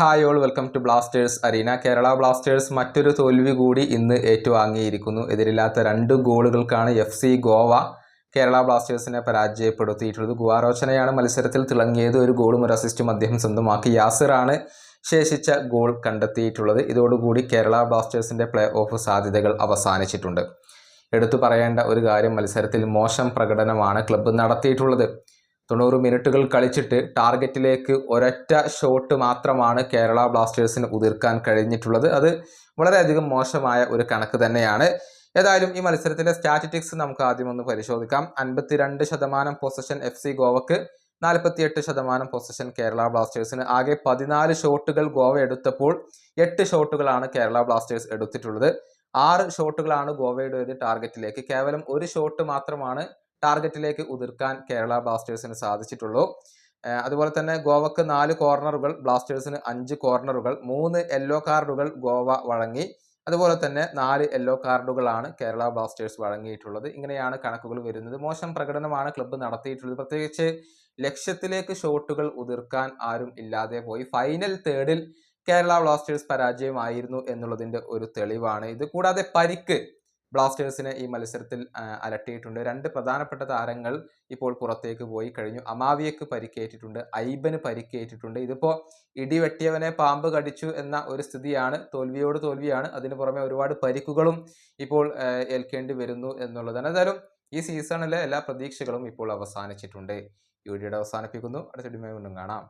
Hi all welcome to Blasters arena Kerala Blasters മറ്റൊരു തോൽവി കൂടി ഇന്ന് ഏറ്റുവാങ്ങിയിരിക്കുന്നു. എതിരില്ലാത്ത രണ്ട് ഗോളുകൾക്കാണ് എഫ് സി ഗോവ കേരള ബ്ലാസ്റ്റേഴ്സിനെ പരാജയപ്പെടുത്തിയിട്ടുള്ളത്. ഗുവാറോച്ചനയാണ് മത്സരത്തിൽ തിളങ്ങിയത്. ഒരു ഗോളും ഒരു അസിസ്റ്റും അദ്ദേഹം സ്വന്തമാക്കി. യാസിറാണ് ശേഷിച്ച ഗോൾ കണ്ടെത്തിയിട്ടുള്ളത്. ഇതോടുകൂടി കേരള ബ്ലാസ്റ്റേഴ്സിന്റെ പ്ലേ ഓഫ് സാധ്യതകൾ അവസാനിച്ചിട്ടുണ്ട്. എടുത്തു പറയേണ്ട ഒരു കാര്യം മത്സരത്തിൽ മോശം പ്രകടനമാണ് ക്ലബ്ബ് നടത്തിയിട്ടുള്ളത്. തൊണ്ണൂറ് മിനിറ്റുകൾ കളിച്ചിട്ട് ടാർഗറ്റിലേക്ക് ഒരൊറ്റ ഷോട്ട് മാത്രമാണ് കേരള ബ്ലാസ്റ്റേഴ്സിന് ഉതിർക്കാൻ കഴിഞ്ഞിട്ടുള്ളത്. അത് വളരെയധികം മോശമായ ഒരു കണക്ക് തന്നെയാണ്. ഏതായാലും ഈ മത്സരത്തിലെ സ്റ്റാറ്റിറ്റിക്സ് നമുക്ക് ആദ്യം ഒന്ന് പരിശോധിക്കാം. അൻപത്തിരണ്ട് ശതമാനം പൊസഷൻ എഫ് സി ഗോവക്ക് നാൽപ്പത്തിയെട്ട് ശതമാനം പൊസഷൻ കേരള ബ്ലാസ്റ്റേഴ്സിന്. ആകെ പതിനാല് ഷോട്ടുകൾ ഗോവ എടുത്തപ്പോൾ എട്ട് ഷോട്ടുകളാണ് കേരള ബ്ലാസ്റ്റേഴ്സ് എടുത്തിട്ടുള്ളത്. ആറ് ഷോട്ടുകളാണ് ഗോവയുടേത് ടാർഗറ്റിലേക്ക്. കേവലം ഒരു ഷോട്ട് മാത്രമാണ് ടാർഗറ്റിലേക്ക് ഉതിർക്കാൻ കേരള ബ്ലാസ്റ്റേഴ്സിന് സാധിച്ചിട്ടുള്ളൂ. അതുപോലെ തന്നെ ഗോവക്ക് നാല് കോർണറുകൾ ബ്ലാസ്റ്റേഴ്സിന് അഞ്ച് കോർണറുകൾ മൂന്ന് യെല്ലോ കാർഡുകൾ ഗോവ വഴങ്ങി. അതുപോലെ തന്നെ നാല് യെല്ലോ കാർഡുകളാണ് കേരള ബ്ലാസ്റ്റേഴ്സ് വഴങ്ങിയിട്ടുള്ളത്. ഇങ്ങനെയാണ് കണക്കുകൾ വരുന്നത്. മോശം പ്രകടനമാണ് ക്ലബ്ബ് നടത്തിയിട്ടുള്ളത്. പ്രത്യേകിച്ച് ലക്ഷ്യത്തിലേക്ക് ഷോട്ടുകൾ ഉതിർക്കാൻ ആരും ഇല്ലാതെ പോയി. ഫൈനൽ തേർഡിൽ കേരള ബ്ലാസ്റ്റേഴ്സ് പരാജയമായിരുന്നു എന്നുള്ളതിന്റെ ഒരു തെളിവാണ്. ഇത് കൂടാതെ പരിക്ക് ബ്ലാസ്റ്റേഴ്സിനെ ഈ മത്സരത്തിൽ അലട്ടിയിട്ടുണ്ട്. രണ്ട് പ്രധാനപ്പെട്ട താരങ്ങൾ ഇപ്പോൾ പുറത്തേക്ക് പോയി കഴിഞ്ഞു. അമാവിയക്ക് പരിക്കേറ്റിട്ടുണ്ട് ഐബന് പരിക്കേറ്റിട്ടുണ്ട്. ഇതിപ്പോൾ ഇടിവെട്ടിയവനെ പാമ്പ് കടിച്ചു എന്ന ഒരു സ്ഥിതിയാണ്. തോൽവിയോട് തോൽവിയാണ്. അതിന് പുറമെ ഒരുപാട് പരിക്കുകളും ഇപ്പോൾ ഏൽക്കേണ്ടി വരുന്നു എന്നുള്ളതാണ്. എന്തായാലും ഈ സീസണിലെ എല്ലാ പ്രതീക്ഷകളും ഇപ്പോൾ അവസാനിച്ചിട്ടുണ്ട്. ഈ അവസാനിപ്പിക്കുന്നു. അടുത്ത വീണ്ടും കാണാം.